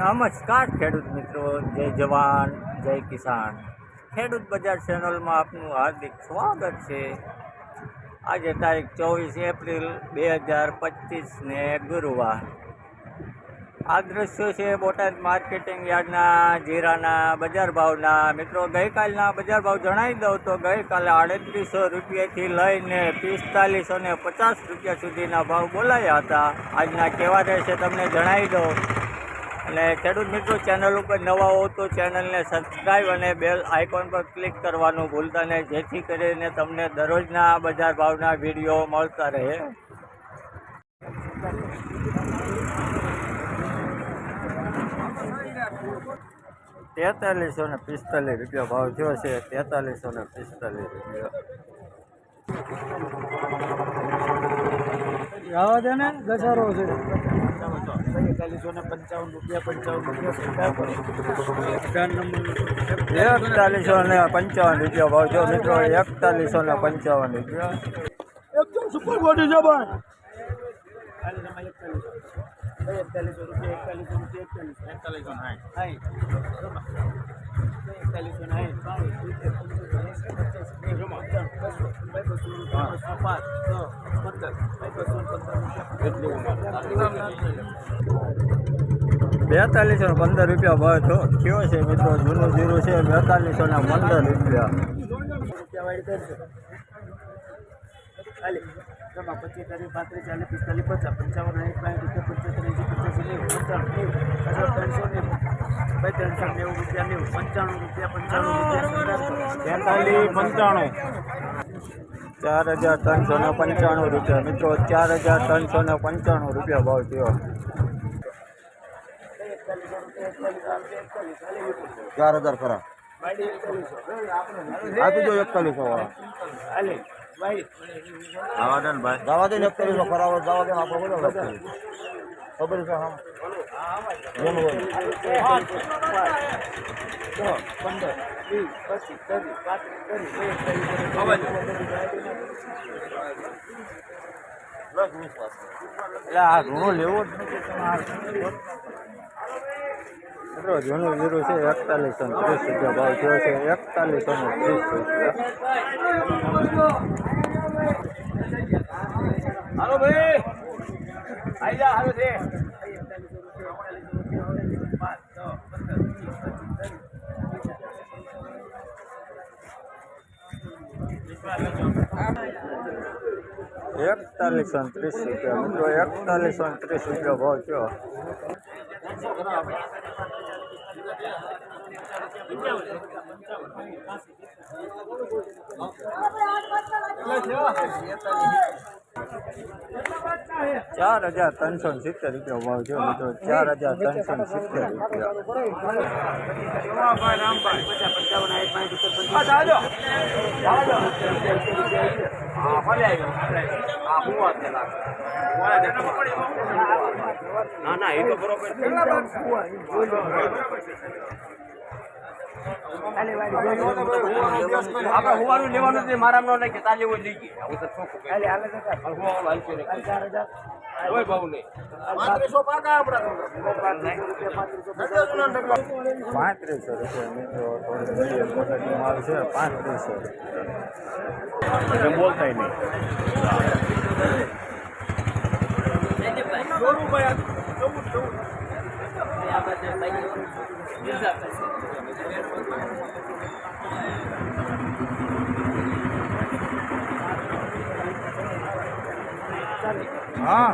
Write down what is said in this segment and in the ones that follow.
નમસ્કાર ખેડૂત મિત્રો, જય જવાન, જય કિસાન. ખેડૂત બજાર ચેનલમાં આપનું હાર્દિક સ્વાગત છે. આજે તારીખ ચોવીસ એપ્રિલ બે હજાર પચીસને ગુરુવાર. આ દ્રશ્યો છે બોટાદ માર્કેટિંગ યાર્ડના જીરાના બજાર ભાવના. મિત્રો, ગઈકાલના બજાર ભાવ જણાવી દઉં તો ગઈકાલે આડત્રીસો રૂપિયાથી લઈને પિસ્તાલીસો ને પચાસ રૂપિયા સુધીના ભાવ બોલાયા હતા. આજના કેવા રહેશે તમને જણાવી દઉં. અને ખેડૂત મિત્રો ચેનલ ઉપર નવા હો તો ચેનલને સબસ્ક્રાઈબ અને બેલ આઇકોન પર ક્લિક કરવાનું ભૂલતા નહીં. જેથી કરીને તમને દરરોજના બજાર ભાવના વીડિયો મળતા રહે. તેતાલીસો ને પિસ્તાલીસ રૂપિયા ભાવ થયો છે. તેતાલીસો ને પિસ્તાલીસ રૂપિયા. જવા દે ને છે એકતાલીસો ને પંચાવન રૂપિયા પંચાવન રૂપિયા એકતાલીસો ને પંચાવન રૂપિયા ભાવ થયો મિત્રો એકતાલીસો ને પંચાવન રૂપિયા એકદમ સુપર બોડી છે એકતાલીસો રૂપિયા એકતાલીસો રૂપિયા એકતાલીસો એકતાલીસો એકતાલીસો બેતાલીસો ને પંદર રૂપિયા ભાવ થયો. કયો છે મિત્રો, જૂનું જીરું છે બેતાલીસો ને પંદર રૂપિયા. પંચાણું રૂપિયા પંચાણું. રૂપિયા પંચાણું. ચાર હજાર ત્રણસો ને પંચાણું રૂપિયા. મિત્રો ચાર હજાર ત્રણસો ને પંચાણું રૂપિયા ભાવ થયો. ચાર હજાર ખરા. આપી દો એકતાલીસો વાળા. ભાઈ જવા દે એકતાલીસો. ખરા જવા દે આપણે બોલો. ખબર છે હા. પંદર. વીસ પચીસ ત્રીસ પાંત્રીસ ત્રીસ દસ વીસ પાસે. એટલે આ ઋણો લેવો જ નથી. તમારે. મિત્રો જૂનું જીરું છે એકતાલીસો ને ત્રીસ રૂપિયા ભાવ થયો છે. એકતાલીસો ને ત્રીસ રૂપિયા. હાલો ભાઈ. આઈ જા હાલો છે. એકતાલીસો ને ત્રીસ રૂપિયા. મિત્રો એકતાલીસો ને ત્રીસ રૂપિયા ભાવ થયો ચાર હજાર ત્રણસો સિત્તેર રૂપિયા ભાવ છે મિત્રો. ચાર હજાર ત્રણસો ને સિત્તેર રૂપિયા. ના ના એ તો બરોબર આપણે હોવાનું લેવાનું છે મારા નો નહીં કે તાલે હોય લઈ ગઈ હું તો ચોખ્ખું હોવાનું હાલશે નહીં. કોઈ ભાવ નહીં. પાંત્રીસો રૂપિયા મિત્રો થોડી મીડિયમ ક્વોલિટી માલ છે પાંત્રીસો રૂપિયા. નહીં. હા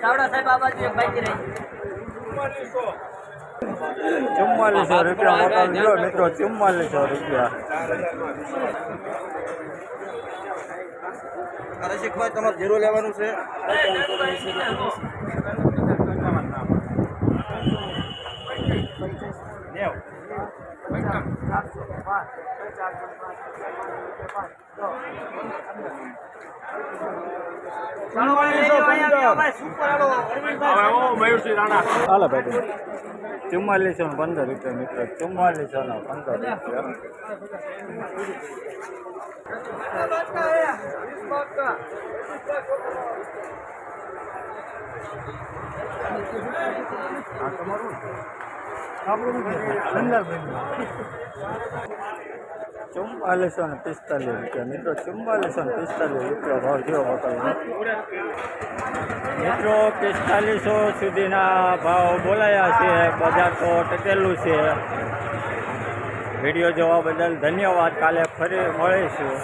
ચાવડા સાહેબ આ બાજુ એક બાઈક રહી ચુમ્માલીસો રૂપિયા. મોટા મિત્રો ચુમ્માલીસો રૂપિયા તમારે જીરો લેવાનું છે. મયુરસિંહ રાણા હાલો ભાઈ ચુમ્માલીસો ને પંદર રૂપિયા મિત્રો ચુમ્માલીસો ને પંદર રૂપિયા ચુમ્માલીસો ને પિસ્તાલીસ રૂપિયા. મિત્રો ચુમ્માલીસો ને પિસ્તાલીસ રૂપિયા ભાવ બતાવો? મિત્રો, પિસ્તાલીસો સુધીના ભાવ બોલાયા છે. બજાર તો ટકેલું છે. વીડિયો જોવા બદલ ધન્યવાદ. કાલે ફરી મળીશું.